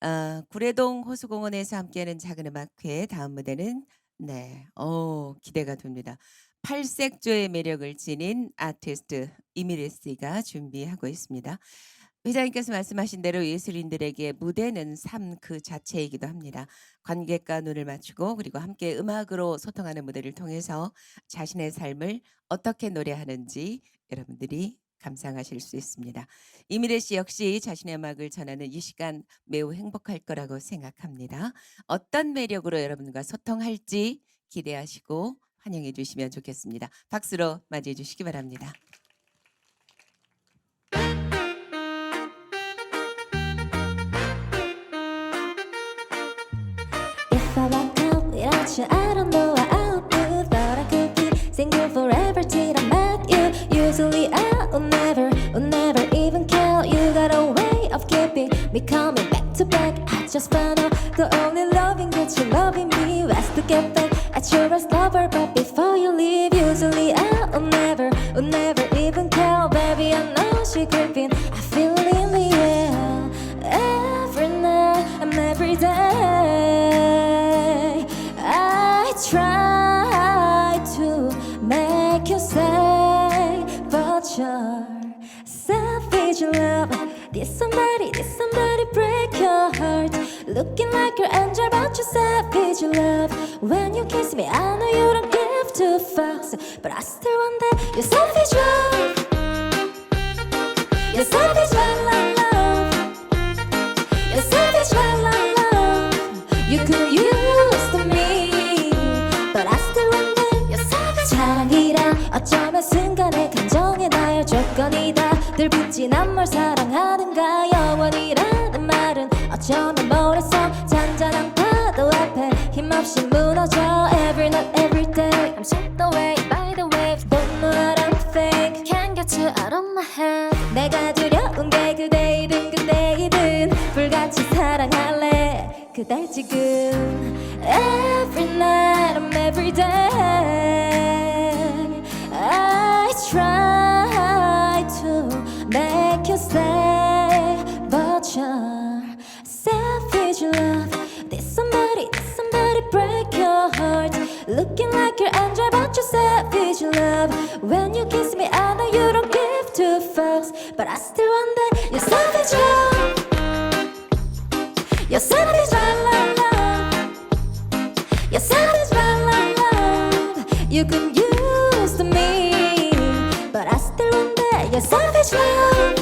아 구례동 호수공원에서 함께하는 작은 음악회 다음 무대는 네. 어 기대가 됩니다. 팔색조의 매력을 지닌 아티스트 이미래 씨가 준비하고 있습니다. 회장님께서 말씀하신 대로 예술인들에게 무대는 삶 그 자체이기도 합니다. 관객과 눈을 맞추고 그리고 함께 음악으로 소통하는 무대를 통해서 자신의 삶을 어떻게 노래하는지 여러분들이 감상하실 수 있습니다. 이미래 씨 역시 자신의 음악을 전하는 이 시간 매우 행복할 거라고 생각합니다. 어떤 매력으로 여러분과 소통할지 기대하시고 환영해 주시면 좋겠습니다. 박수로 맞이해 주시기 바랍니다. If forever till I met you. Usually I would never, would never even care. You got a way of keeping me coming back to back. I just found out the only loving that you're loving me was to get back at your best lover. But before you leave, usually I would never, would never even care. Baby, I know she creeping. I Looking like your angel, but you're savage love. When you kiss me, I know you don't give two fucks, but I still wonder, you're savage love. You're savage love, love, love. You're savage, love, love, love. You could use to me, but I still wonder you're savage. 사랑이란 어쩌면 순간의 감정에 나열 조건이다. 늘 붙지 난뭘 사랑하는가 영원이라는 어쩌면 모래성 잔잔한 파도 앞에 힘없이 무너져 Every night, every day I'm swept away by the waves Don't know what I'm think Can't get you out of my head 내가 두려운 게 그대이든 그대이든 불같이 사랑할래 그댈 지금 Every night I'm every day I try to make you stay Looking like your angel but you're savage love. When you kiss me I know you don't give two fucks But I still wonder you're savage love You're savage love, love, love You're savage love, love, love You can use to me But I still wonder you're savage love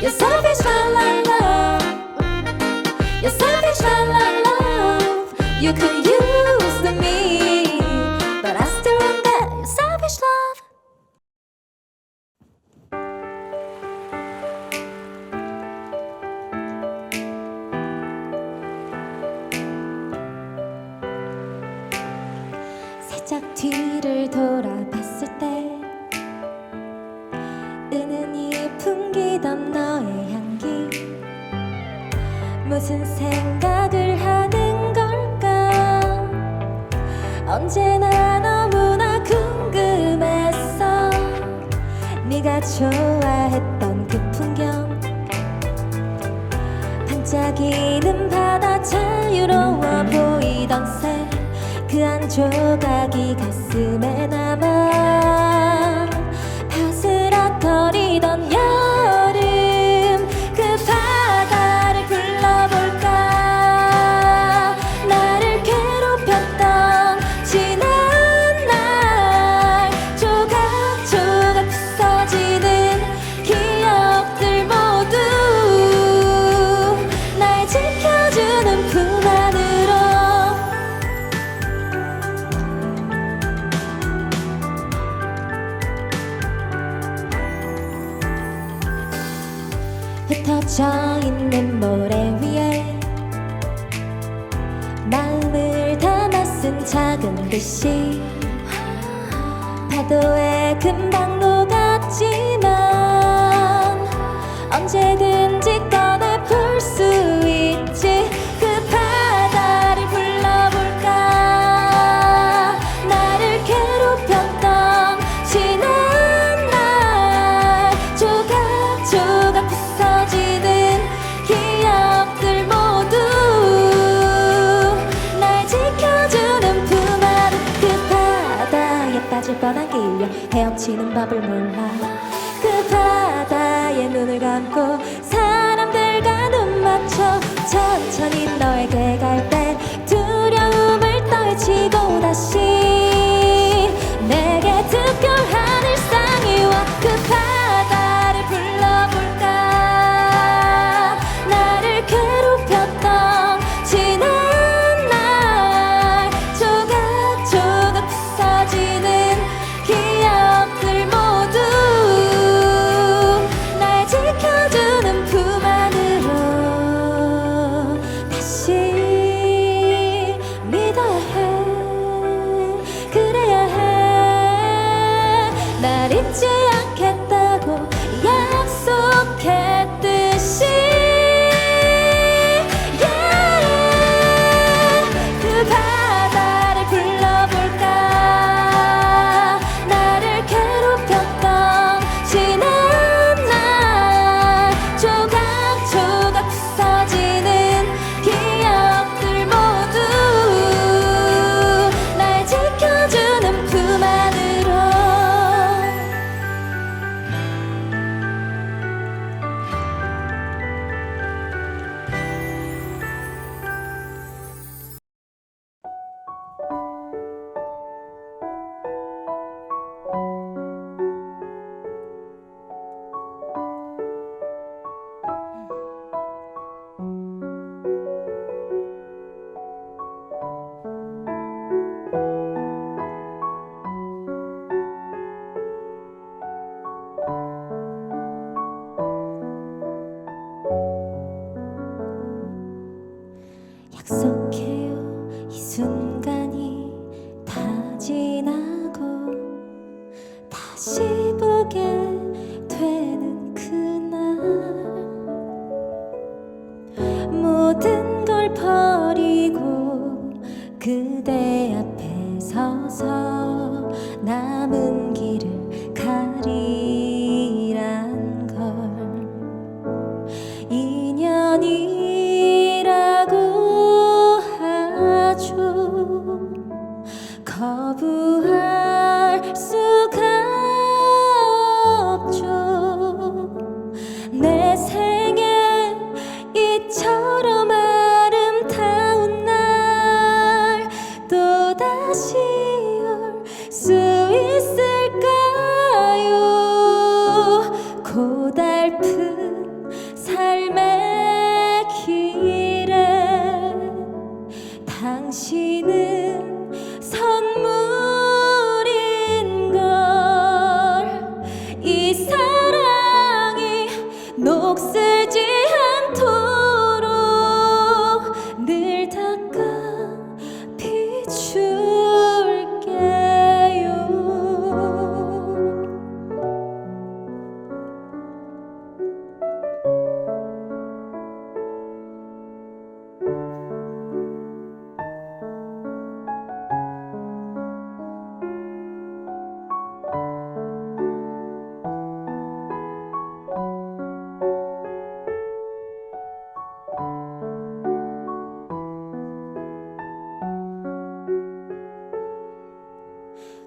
You're savage love, love, love You're savage love, love, love You can 살짝 뒤를 돌아봤을 때 은은히 풍기던 너의 향기. 무슨 생각을 하는 걸까? 언제나 너무나 궁금했어. 네가 좋아했던 그 풍경. 반짝이는 바다 자유로워 보이던 새 그 한 조각이 가슴에 흩어져 있는 모래 위에 마음을 담아 쓴 작은 글씨. 파도에 금방 녹았지만 헤엄치는 밥을 몰라. 그 바다에 눈을 감고 사람들과 눈 맞춰 천천히 너에게 갈때 他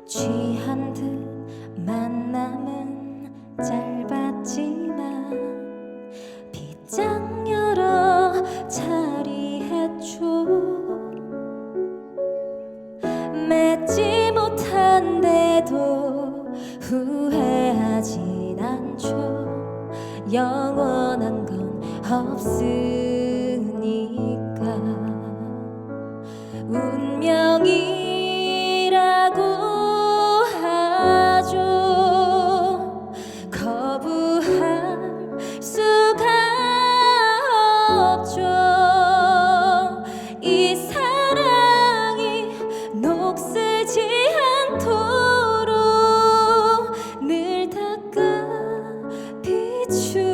취한 듯 만남은 짧았지만 빗장 열어 자리했죠. 맺지 못한데도 후회하진 않죠. 영원한 건 없으 you